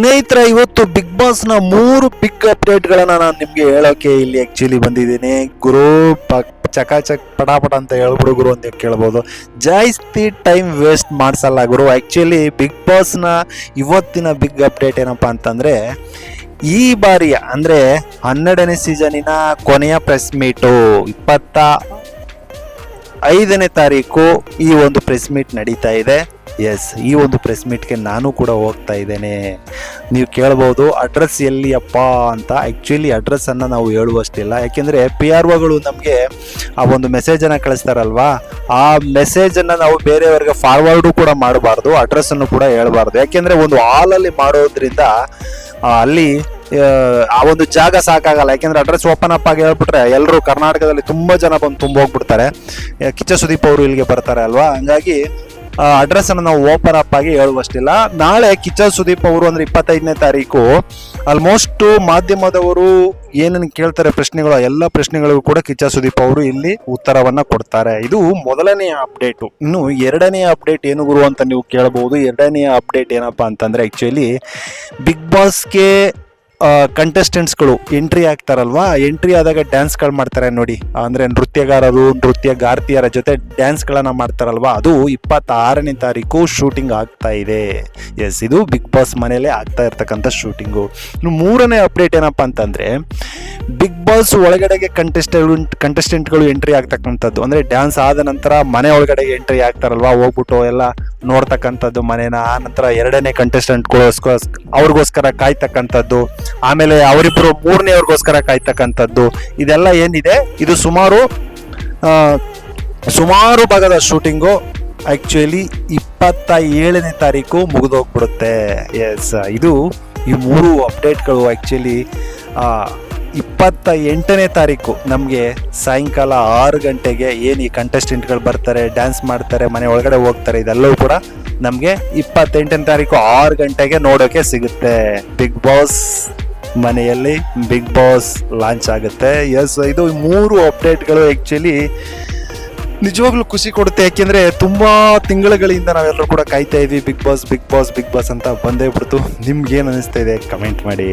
ಸ್ನೇಹಿತರ, ಇವತ್ತು ಬಿಗ್ ಬಾಸ್ನ ಮೂರು ಬಿಗ್ ಅಪ್ಡೇಟ್ ಗಳನ್ನ ನಾನು ನಿಮ್ಗೆ ಹೇಳೋಕೆ ಇಲ್ಲಿ ಆಕ್ಚುಲಿ ಬಂದಿದ್ದೀನಿ. ಗುರು ಪಕ್ ಚಕಾಚಕ್, ಪಟಾಪಟ ಅಂತ ಹೇಳ್ಬಿಡು ಗುರು ಅಂತ ಕೇಳ್ಬೋದು. ಜಾಸ್ತಿ ಟೈಮ್ ವೇಸ್ಟ್ ಮಾಡಿಸಲ್ಲ ಗುರು. ಆ್ಯಕ್ಚುಲಿ ಬಿಗ್ ಬಾಸ್ನ ಇವತ್ತಿನ ಬಿಗ್ ಅಪ್ಡೇಟ್ ಏನಪ್ಪ ಅಂತಂದರೆ, ಈ ಬಾರಿಯ, ಅಂದರೆ ಹನ್ನೆರಡನೇ ಸೀಸನಿನ ಕೊನೆಯ ಪ್ರೆಸ್ ಮೀಟು ಇಪ್ಪತ್ತ ಐದನೇ ತಾರೀಕು ಈ ಒಂದು ಪ್ರೆಸ್ ಮೀಟ್ ನಡೀತಾ ಇದೆ. ಎಸ್ ಈ ಒಂದು ಪ್ರೆಸ್ ಮೀಟ್ಗೆ ನಾನು ಕೂಡ ಹೋಗ್ತಾ ಇದ್ದೇನೆ. ನೀವು ಕೇಳ್ಬೋದು ಅಡ್ರೆಸ್ ಎಲ್ಲಿಯಪ್ಪ ಅಂತ. ಆ್ಯಕ್ಚುಲಿ ಅಡ್ರೆಸ್ಸನ್ನು ನಾವು ಹೇಳುವಷ್ಟಿಲ್ಲ. ಯಾಕೆಂದರೆ ಪಿ ಆರ್ ಒಗಳು ನಮಗೆ ಆ ಒಂದು ಮೆಸೇಜನ್ನು ಕಳಿಸ್ತಾರಲ್ವಾ? ಆ ಮೆಸೇಜನ್ನು ನಾವು ಬೇರೆಯವ್ರಿಗೆ ಫಾರ್ವರ್ಡು ಕೂಡ ಮಾಡಬಾರ್ದು. ಅಡ್ರೆಸ್ಸನ್ನು ಕೂಡ ಹೇಳಬಾರ್ದು. ಯಾಕೆಂದರೆ ಒಂದು ಹಾಲಲ್ಲಿ ಮಾಡೋದ್ರಿಂದ ಅಲ್ಲಿ ಆ, ಒಂದು ಜಾಗ ಸಾಕಾಗಲ್ಲ. ಯಾಕೆಂದ್ರೆ ಅಡ್ರೆಸ್ ಓಪನ್ ಅಪ್ ಆಗಿ ಹೇಳ್ಬಿಟ್ರೆ ಎಲ್ಲರೂ ಕರ್ನಾಟಕದಲ್ಲಿ ತುಂಬಾ ಜನ ಬಂದು ತುಂಬ ಹೋಗ್ಬಿಡ್ತಾರೆ ಕಿಚ್ಚ ಸುದೀಪ್ ಅವರು ಇಲ್ಲಿಗೆ ಬರ್ತಾರೆ ಅಲ್ವಾ? ಹಂಗಾಗಿ ಅಡ್ರೆಸ್ ಅನ್ನು ನಾವು ಓಪನ್ ಅಪ್ ಆಗಿ ಹೇಳುವಷ್ಟಿಲ್ಲ. ನಾಳೆ ಕಿಚ್ಚ ಸುದೀಪ್ ಅವರು ಅಂದ್ರೆ ಇಪ್ಪತ್ತೈದನೇ ತಾರೀಕು ಆಲ್ಮೋಸ್ಟ್ ಮಾಧ್ಯಮದವರು ಏನನ್ನು ಕೇಳ್ತಾರೆ ಪ್ರಶ್ನೆಗಳು, ಎಲ್ಲ ಪ್ರಶ್ನೆಗಳಿಗೂ ಕೂಡ ಕಿಚ್ಚ ಸುದೀಪ್ ಅವರು ಇಲ್ಲಿ ಉತ್ತರವನ್ನ ಕೊಡ್ತಾರೆ. ಇದು ಮೊದಲನೆಯ ಅಪ್ಡೇಟ್ ಇನ್ನು ಎರಡನೆಯ ಅಪ್ಡೇಟ್ ಏನು ಗುರು ಅಂತ ನೀವು ಕೇಳಬಹುದು. ಎರಡನೆಯ ಅಪ್ಡೇಟ್ ಏನಪ್ಪಾ ಅಂತಂದ್ರೆ ಆಕ್ಚುಲಿ ಬಿಗ್ ಬಾಸ್ಗೆ ಕಂಟೆಸ್ಟೆಂಟ್ಸ್ಗಳು ಎಂಟ್ರಿ ಆಗ್ತಾರಲ್ವಾ? ಎಂಟ್ರಿ ಆದಾಗ ಡ್ಯಾನ್ಸ್ಗಳು ಮಾಡ್ತಾರೆ ನೋಡಿ. ಅಂದ್ರೆ ನೃತ್ಯಗಾರರು, ನೃತ್ಯಗಾರ್ತಿಯರ ಜೊತೆ ಡ್ಯಾನ್ಸ್ಗಳನ್ನು ಮಾಡ್ತಾರಲ್ವಾ? ಅದು ಇಪ್ಪತ್ತಾರನೇ ತಾರೀಕು ಶೂಟಿಂಗ್ ಆಗ್ತಾ ಇದೆ. ಎಸ್ ಇದು ಬಿಗ್ ಬಾಸ್ ಮನೆಯಲ್ಲೇ ಆಗ್ತಾ ಇರ್ತಕ್ಕಂಥ ಶೂಟಿಂಗು ಇನ್ನು ಮೂರನೇ ಅಪ್ಡೇಟ್ ಏನಪ್ಪ ಅಂತಂದ್ರೆ ಬಿಗ್ ಬಾಸ್ ಒಳಗಡೆಗೆ ಕಂಟೆಸ್ಟೆಂಟ್ ಕಂಟೆಸ್ಟೆಂಟ್ಗಳು ಎಂಟ್ರಿ ಆಗ್ತಕ್ಕಂಥದ್ದು. ಅಂದ್ರೆ ಡ್ಯಾನ್ಸ್ ಆದ ನಂತರ ಮನೆ ಒಳಗಡೆಗೆ ಎಂಟ್ರಿ ಆಗ್ತಾರಲ್ವಾ? ಹೋಗ್ಬಿಟ್ಟು ಎಲ್ಲ ನೋಡ್ತಕ್ಕಂಥದ್ದು ಮನೇನ, ಆ ನಂತರ ಎರಡನೇ ಕಂಟೆಸ್ಟೆಂಟ್ಗೋಸ್ಕರ ಅವ್ರಿಗೋಸ್ಕರ ಕಾಯ್ತಕ್ಕಂಥದ್ದು, ಆಮೇಲೆ ಅವರಿಬ್ಬರು ಮೂರನೇವ್ರಿಗೋಸ್ಕರ ಕಾಯ್ತಕ್ಕಂಥದ್ದು, ಇದೆಲ್ಲ ಏನಿದೆ? ಇದು ಸುಮಾರು ಸುಮಾರು ಭಾಗದ ಶೂಟಿಂಗು ಆಕ್ಚುಲಿ ಇಪ್ಪತ್ತ ಏಳನೇ ತಾರೀಕು ಮುಗಿದೋಗ್ಬಿಡುತ್ತೆ. ಎಸ್ ಇದು ಈ ಮೂರು ಅಪ್ಡೇಟ್ಗಳು ಆ್ಯಕ್ಚುಲಿ ಇಪ್ಪತ್ತ ಎಂಟನೇ ತಾರೀಕು ನಮಗೆ ಸಾಯಂಕಾಲ ಆರು ಗಂಟೆಗೆ ಏನು ಈ ಕಂಟೆಸ್ಟೆಂಟ್ಗಳು ಬರ್ತಾರೆ ಡ್ಯಾನ್ಸ್ ಮಾಡ್ತಾರೆ, ಮನೆ ಒಳಗಡೆ ಹೋಗ್ತಾರೆ, ಇದೆಲ್ಲವೂ ಕೂಡ ನಮಗೆ ಇಪ್ಪತ್ತೆಂಟನೇ ತಾರೀಕು ಆರು ಗಂಟೆಗೆ ನೋಡೋಕೆ ಸಿಗುತ್ತೆ. ಬಿಗ್ ಬಾಸ್ ಮನೆಯಲ್ಲಿ ಬಿಗ್ ಬಾಸ್ ಲಾಂಚ್ ಆಗುತ್ತೆ. ಎಸ್ ಇದು ಮೂರು ಅಪ್ಡೇಟ್ಗಳು ಆ್ಯಕ್ಚುಲಿ ನಿಜವಾಗ್ಲೂ ಖುಷಿ ಕೊಡುತ್ತೆ. ಯಾಕೆಂದರೆ ತುಂಬ ತಿಂಗಳುಗಳಿಂದ ನಾವೆಲ್ಲರೂ ಕೂಡ ಕಾಯ್ತಾ ಇದ್ವಿ. Bigg Boss Bigg Boss Bigg Boss ಅಂತ ಬಂದೇ ಬಿಡ್ತು. ನಿಮ್ಗೇನು ಅನಿಸ್ತಾ ಇದೆ? ಕಮೆಂಟ್ ಮಾಡಿ.